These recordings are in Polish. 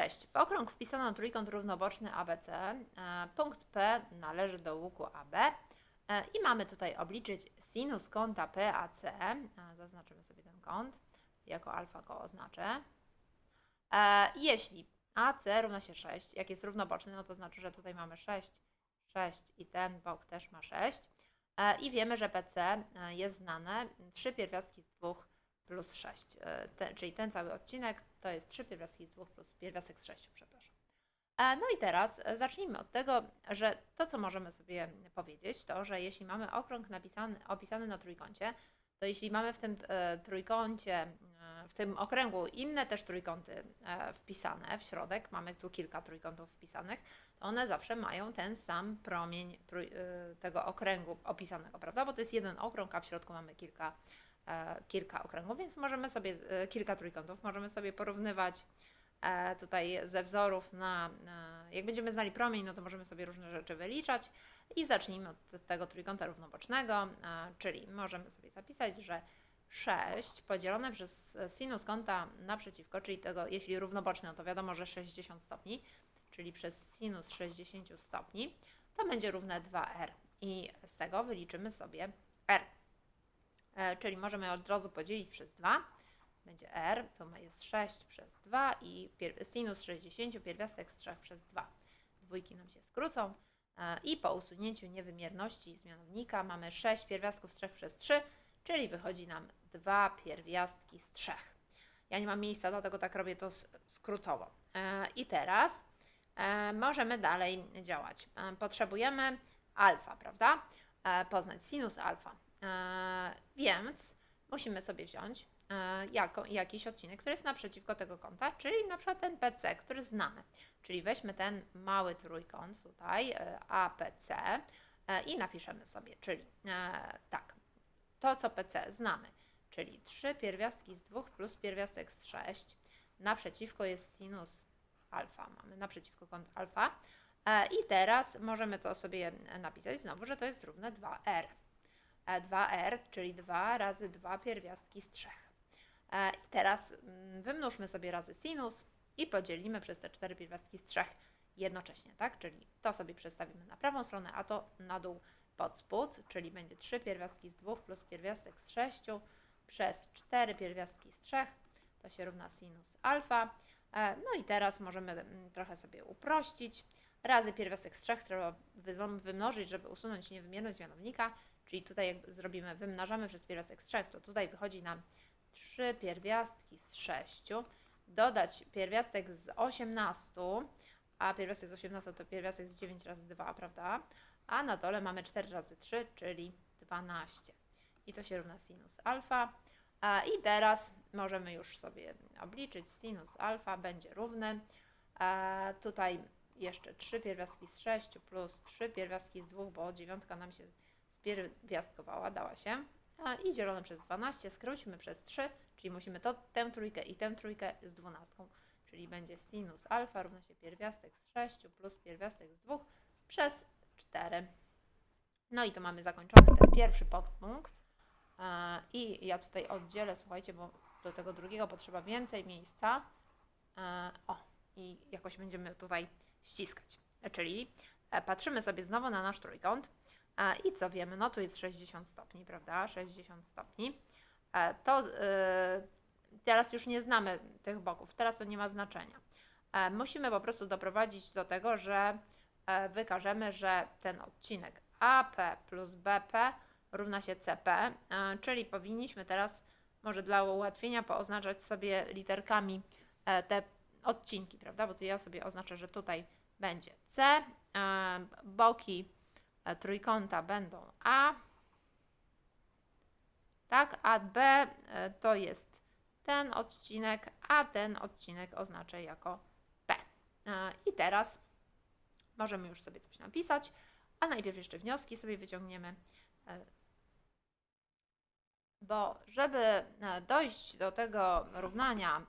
Cześć. W okrąg wpisano trójkąt równoboczny ABC. E, Punkt P należy do łuku AB. E, I mamy tutaj obliczyć sinus kąta PAC. E, Zaznaczymy sobie ten kąt. Jako alfa go oznaczę. Jeśli AC równa się 6, jak jest równoboczny, no to znaczy, że tutaj mamy 6, 6 i ten bok też ma 6. E, I wiemy, że PC jest znane. 3 pierwiastki z 2 plus 6. E, czyli ten cały odcinek to jest 3 pierwiastki z 2 plus pierwiastek z 6, przepraszam. E, No i teraz e, zacznijmy od tego, że to, co możemy sobie powiedzieć, to, że jeśli mamy okrąg napisany, opisany na trójkącie, to jeśli mamy w tym trójkącie, w tym okręgu inne też trójkąty wpisane w środek, mamy tu kilka trójkątów wpisanych, to one zawsze mają ten sam promień tego okręgu opisanego, prawda? Bo to jest jeden okrąg, a w środku mamy kilka kilka okręgów, więc możemy sobie, e, kilka trójkątów, możemy sobie porównywać e, tutaj ze wzorów na, jak będziemy znali promień, no to możemy sobie różne rzeczy wyliczać i zacznijmy od tego trójkąta równobocznego, e, czyli możemy sobie zapisać, że 6 podzielone przez sinus kąta naprzeciwko, czyli tego, jeśli równoboczny, no to wiadomo, że 60 stopni, czyli przez sinus 60 stopni, to będzie równe 2r i z tego wyliczymy sobie r. E, czyli możemy od razu podzielić przez 2. Będzie r, to jest 6 przez 2 i sinus 60 pierwiastek z 3 przez 2. Dwójki nam się skrócą e, i po usunięciu niewymierności z mianownika mamy 6 pierwiastków z 3 przez 3, czyli wychodzi nam 2 pierwiastki z 3. Ja nie mam miejsca, dlatego tak robię to skrótowo. E, I teraz możemy dalej działać. Potrzebujemy alfa, prawda? E, Poznać sinus alfa. E, Więc musimy sobie wziąć e, jakiś odcinek, który jest naprzeciwko tego kąta, czyli na przykład ten PC, który znamy. Czyli weźmy ten mały trójkąt tutaj, APC i napiszemy sobie, czyli tak, to co PC znamy, czyli 3 pierwiastki z 2 plus pierwiastek z 6, naprzeciwko jest sinus alfa, mamy naprzeciwko kąt alfa i teraz możemy to sobie napisać znowu, że to jest równe 2r. E, 2r, czyli 2 razy 2 pierwiastki z 3. E, I teraz mm, wymnóżmy sobie razy sinus i podzielimy przez te 4 pierwiastki z 3 jednocześnie, tak? Czyli to sobie przestawimy na prawą stronę, a to na dół pod spód, czyli będzie 3 pierwiastki z 2 plus pierwiastek z 6 przez 4 pierwiastki z 3, to się równa sinus alfa. E, No i teraz możemy mm, trochę sobie uprościć. Razy pierwiastek z 3 trzeba wy- wymnożyć, żeby usunąć niewymierność mianownika, czyli tutaj jak zrobimy, wymnażamy przez pierwiastek z 3, to tutaj wychodzi nam 3 pierwiastki z 6, dodać pierwiastek z 18, a pierwiastek z 18 to pierwiastek z 9 razy 2, prawda? A na dole mamy 4 razy 3, czyli 12. I to się równa sinus alfa. I teraz możemy już sobie obliczyć sinus alfa będzie równy. Tutaj jeszcze 3 pierwiastki z 6 plus 3 pierwiastki z 2, bo dziewiątka nam się spierwiastkowała, dała się. I dzielone przez 12 skróćmy przez 3, czyli musimy to, tę trójkę i tę trójkę z 12. Czyli będzie sinus alfa równa się pierwiastek z 6 plus pierwiastek z 2 przez 4. No i to mamy zakończony ten pierwszy podpunkt. I ja tutaj oddzielę, słuchajcie, bo do tego drugiego potrzeba więcej miejsca. O, i jakoś będziemy tutaj ściskać. Czyli e, patrzymy sobie znowu na nasz trójkąt. E, I co wiemy? No tu jest 60 stopni, prawda? 60 stopni. E, To teraz już nie znamy tych boków, teraz to nie ma znaczenia. Musimy po prostu doprowadzić do tego, że wykażemy, że ten odcinek AP plus BP równa się CP, czyli powinniśmy teraz, może dla ułatwienia, pooznaczać sobie literkami te odcinki, prawda? Bo tu ja sobie oznaczę, że tutaj będzie C, e, boki e, trójkąta będą A, tak, a B e, to jest ten odcinek, a ten odcinek oznaczę jako P. I teraz możemy już sobie coś napisać, a najpierw jeszcze wnioski sobie wyciągniemy. Bo żeby dojść do tego równania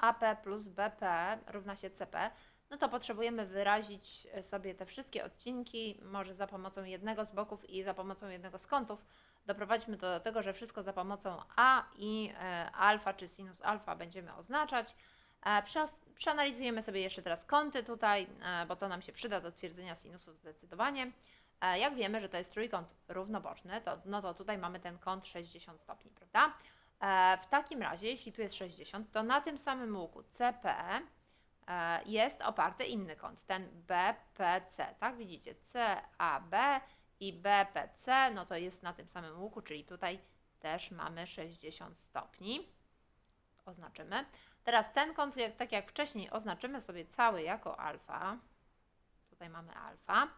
AP plus BP równa się CP, no to potrzebujemy wyrazić e, sobie te wszystkie odcinki, może za pomocą jednego z boków i za pomocą jednego z kątów. Doprowadźmy to do tego, że wszystko za pomocą A i e, alfa czy sinus alfa będziemy oznaczać. E, Przeanalizujemy sobie jeszcze teraz kąty tutaj, e, bo to nam się przyda do twierdzenia sinusów zdecydowanie. E, Jak wiemy, że to jest trójkąt równoboczny, to, no to tutaj mamy ten kąt 60 stopni, prawda? E, W takim razie, jeśli tu jest 60, to na tym samym łuku CP e, jest oparty inny kąt, ten BPC, tak? Widzicie, CAB i BPC, no to jest na tym samym łuku, czyli tutaj też mamy 60 stopni. Oznaczymy. Teraz ten kąt, jak, tak jak wcześniej, oznaczymy sobie cały jako alfa. Tutaj mamy alfa.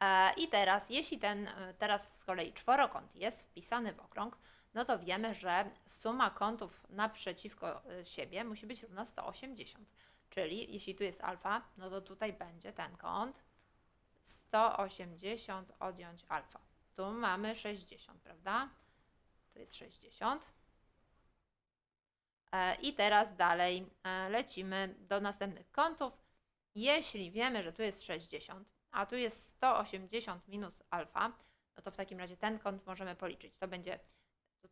E, I teraz, jeśli ten, e, teraz z kolei czworokąt jest wpisany w okrąg, no to wiemy, że suma kątów naprzeciwko e, siebie musi być równa 180. Czyli jeśli tu jest alfa, no to tutaj będzie ten kąt 180 odjąć alfa. Tu mamy 60, prawda? To jest 60. E, I teraz dalej e, lecimy do następnych kątów. Jeśli wiemy, że tu jest 60, a tu jest 180 minus alfa, no to w takim razie ten kąt możemy policzyć. To będzie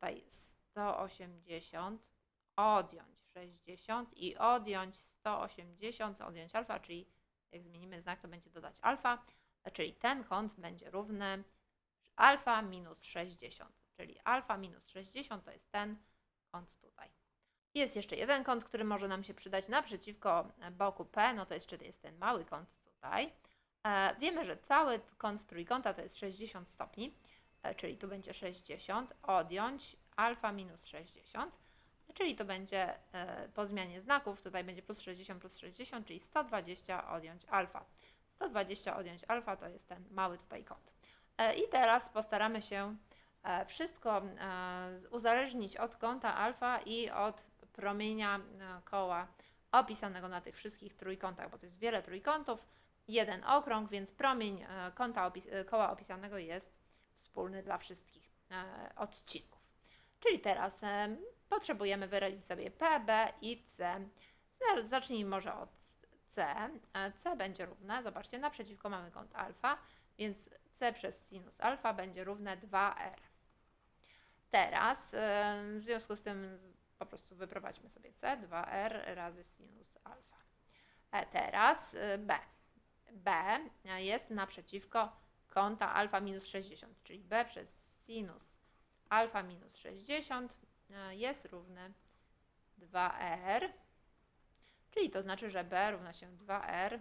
tutaj 180 odjąć 60 i odjąć 180, odjąć alfa, czyli jak zmienimy znak, to będzie dodać alfa, czyli ten kąt będzie równy alfa minus 60, czyli alfa minus 60 to jest ten kąt tutaj. Jest jeszcze jeden kąt, który może nam się przydać naprzeciwko boku P, no to jeszcze jest ten mały kąt tutaj. E, wiemy, że cały kąt trójkąta to jest 60 stopni, czyli tu będzie 60, odjąć alfa minus 60, czyli to będzie e, po zmianie znaków, tutaj będzie plus 60 plus 60, czyli 120 odjąć alfa. 120 odjąć alfa to jest ten mały tutaj kąt. E, I teraz postaramy się e, wszystko e, uzależnić od kąta alfa i od promienia e, koła opisanego na tych wszystkich trójkątach, bo to jest wiele trójkątów, jeden okrąg, więc promień e, kąta opis e, koła opisanego jest wspólny dla wszystkich e, odcinków. Czyli teraz e, potrzebujemy wyrazić sobie P, B i C. Za- Zacznijmy może od C. E, C będzie równe, zobaczcie, naprzeciwko mamy kąt alfa, więc C przez sinus alfa będzie równe 2R. Teraz w związku z tym po prostu wyprowadźmy sobie C, 2R razy sinus alfa. Teraz B. B jest naprzeciwko kąta alfa minus 60, czyli B przez sinus alfa minus 60 e, jest równy 2R, czyli to znaczy, że B równa się 2R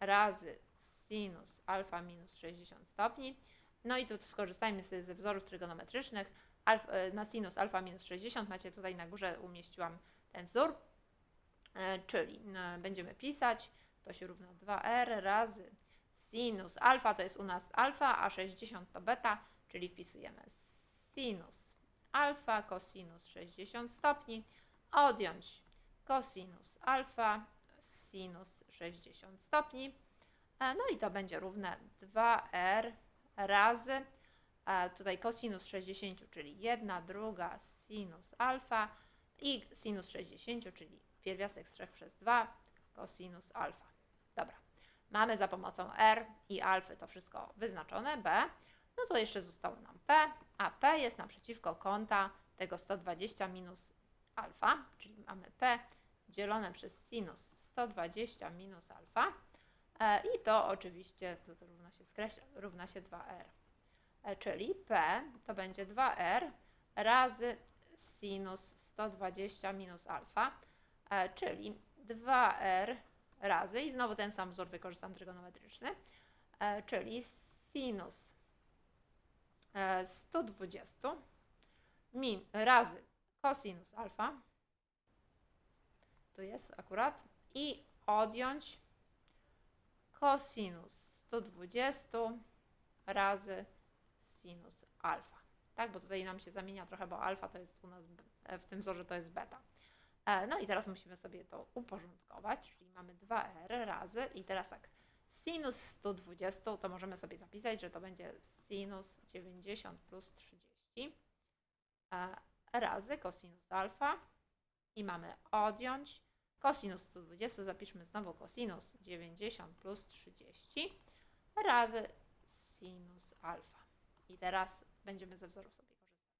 razy sinus alfa minus 60 stopni. No i tu skorzystajmy sobie ze wzorów trygonometrycznych. E, na sinus alfa minus 60 macie tutaj na górze umieściłam ten wzór, e, czyli będziemy pisać, to się równa 2R razy sinus alfa to jest u nas alfa, a 60 to beta, czyli wpisujemy sinus alfa cosinus 60 stopni, odjąć cosinus alfa sinus 60 stopni. E, No i to będzie równe 2r razy e, tutaj cosinus 60, czyli 1 druga sinus alfa i sinus 60, czyli pierwiastek z 3 przez 2 cosinus alfa. Dobra, mamy za pomocą r i alfy to wszystko wyznaczone, b, no to jeszcze zostało nam p, a p jest naprzeciwko kąta tego 120 minus alfa, czyli mamy p dzielone przez sinus 120 minus alfa. E, I to oczywiście to, to równa się skreśla, równa się 2r. E, czyli P to będzie 2r razy sinus 120 minus alfa, e, czyli 2r razy, i znowu ten sam wzór wykorzystam trygonometryczny, e, czyli sinus e, 120 min, razy cosinus alfa, tu jest akurat, i odjąć cosinus 120 razy sinus alfa. Tak, bo tutaj nam się zamienia trochę, bo alfa to jest u nas e, w tym wzorze to jest beta. E, No i teraz musimy sobie to uporządkować, czyli mamy 2r razy i teraz tak, sinus 120 to możemy sobie zapisać, że to będzie sinus 90 plus 30 e, razy cosinus alfa i mamy odjąć Cosinus 120, zapiszmy znowu cosinus 90 plus 30 razy sinus alfa. I teraz będziemy ze wzorów sobie korzystać.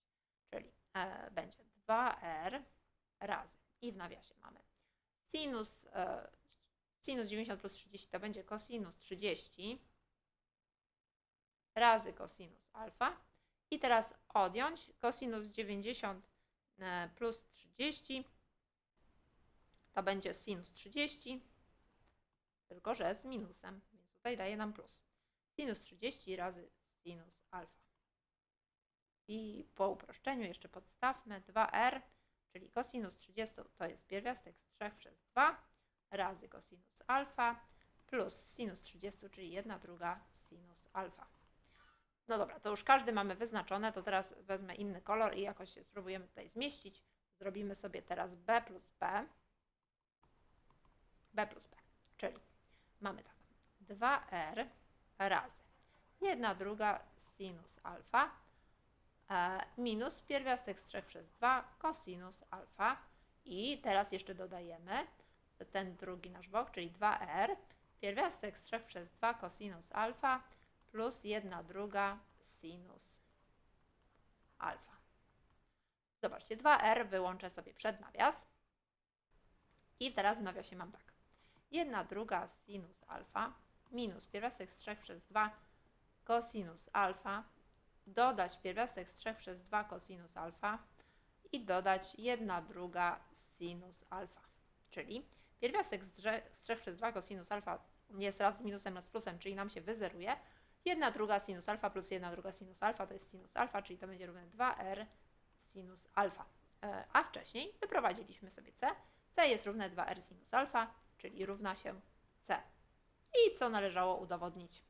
Czyli e, będzie 2r razy i w nawiasie mamy Sinus, e, sinus 90 plus 30 to będzie cosinus 30 razy cosinus alfa. I teraz odjąć cosinus 90 e, plus 30 to będzie sinus 30, tylko że z minusem, więc tutaj daje nam plus. Sinus 30 razy sinus alfa. I po uproszczeniu jeszcze podstawmy 2r, czyli cosinus 30 to jest pierwiastek z 3 przez 2 razy cosinus alfa plus sinus 30, czyli 1 druga sinus alfa. No dobra, to już każdy mamy wyznaczone, to teraz wezmę inny kolor i jakoś się spróbujemy tutaj zmieścić. Zrobimy sobie teraz b plus b, b plus b, czyli mamy tak, 2r razy 1 druga sinus alfa minus pierwiastek z 3 przez 2 cosinus alfa i teraz jeszcze dodajemy ten drugi nasz bok, czyli 2r, pierwiastek z 3 przez 2 cosinus alfa plus 1 druga sinus alfa. Zobaczcie, 2r wyłączę sobie przed nawias i teraz w nawiasie mam tak. 1 druga sinus alfa minus pierwiastek z 3 przez 2 cosinus alfa, dodać pierwiastek z 3 przez 2 cosinus alfa i dodać 1 druga sinus alfa. Czyli pierwiastek z 3 przez 2 cosinus alfa jest raz z minusem, raz z plusem, czyli nam się wyzeruje. 1 druga sinus alfa plus 1 druga sinus alfa to jest sinus alfa, czyli to będzie równe 2r sinus alfa. E, A wcześniej wyprowadziliśmy sobie c. c jest równe 2r sinus alfa, czyli równa się c. I co należało udowodnić?